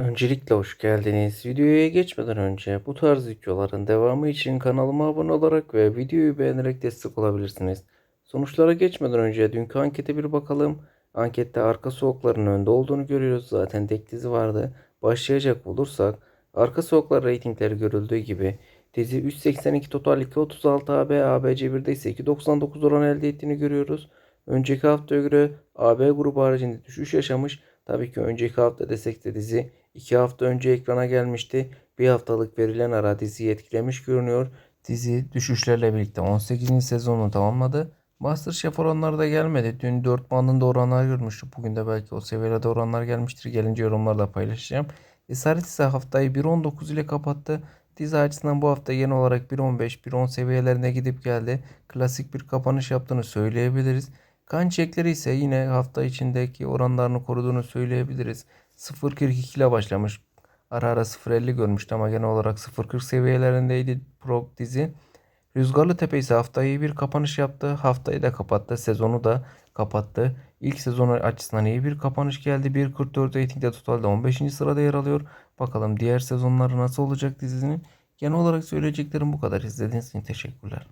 Öncelikle hoş geldiniz. Videoya geçmeden önce bu tarz videoların devamı için kanalıma abone olarak ve videoyu beğenerek destek olabilirsiniz. Sonuçlara geçmeden önce dünkü ankete bir bakalım. Ankette arka soğukların önde olduğunu görüyoruz. Zaten tek dizi vardı. Başlayacak olursak arka soğuklar reytingleri görüldüğü gibi dizi 382 total 236 AB, ABC 1'de ise 299 oran elde ettiğini görüyoruz. Önceki haftaya göre AB grubu haricinde düşüş yaşamış. Tabii ki önceki hafta desek de dizi 2 hafta önce ekrana gelmişti. Bir haftalık verilen ara diziyi etkilemiş görünüyor. Dizi düşüşlerle birlikte 18. sezonunu tamamladı. Masterchef oranları da gelmedi. Dün 4 bandında oranlar görmüştük. Bugün de belki o seviyede oranlar gelmiştir. Gelince yorumlarda paylaşacağım. Esaret ise haftayı 1.19 ile kapattı. Dizi açısından bu hafta genel olarak 1.15, 1.10 seviyelerine gidip geldi. Klasik bir kapanış yaptığını söyleyebiliriz. Kan çekleri ise yine hafta içindeki oranlarını koruduğunu söyleyebiliriz. 0.42 ile başlamış. Ara ara 0.50 görmüştü ama genel olarak 0.40 seviyelerindeydi Pro dizi. Rüzgarlı Tepe ise haftayı bir kapanış yaptı. Haftayı da kapattı. Sezonu da kapattı. İlk sezonu açısından iyi bir kapanış geldi. 1.44 reytingde totalde 15. sırada yer alıyor. Bakalım diğer sezonları nasıl olacak dizinin. Genel olarak söyleyeceklerim bu kadar. İzlediğiniz için teşekkürler.